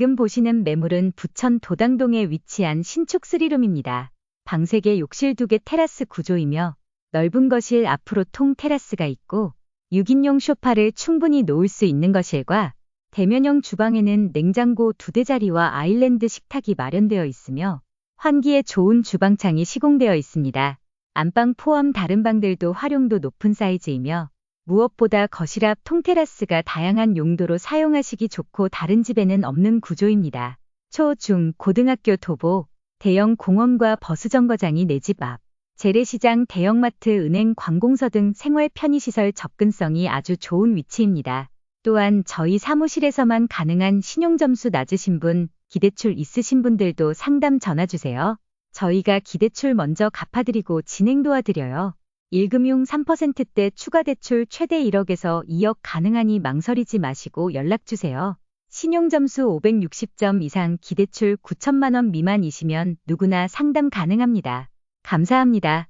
지금 보시는 매물은 부천 도당동에 위치한 신축 3룸입니다. 방 3개 욕실 2개 테라스 구조이며 넓은 거실 앞으로 통 테라스가 있고 6인용 소파를 충분히 놓을 수 있는 거실과 대면형 주방에는 냉장고 2대 자리와 아일랜드 식탁이 마련되어 있으며 환기에 좋은 주방창이 시공되어 있습니다. 안방 포함 다른 방들도 활용도 높은 사이즈이며 무엇보다 거실 앞 통테라스가 다양한 용도로 사용하시기 좋고 다른 집에는 없는 구조입니다. 초, 중, 고등학교 도보, 대형 공원과 버스 정거장이 내 집 앞, 재래시장, 대형마트, 은행, 관공서 등 생활 편의시설 접근성이 아주 좋은 위치입니다. 또한 저희 사무실에서만 가능한 신용점수 낮으신 분, 기대출 있으신 분들도 상담 전화 주세요. 저희가 기대출 먼저 갚아드리고 진행 도와드려요. 1금융 3%대 추가 대출 최대 1억에서 2억 가능하니 망설이지 마시고 연락주세요. 신용점수 560점 이상 기대출 9천만원 미만이시면 누구나 상담 가능합니다. 감사합니다.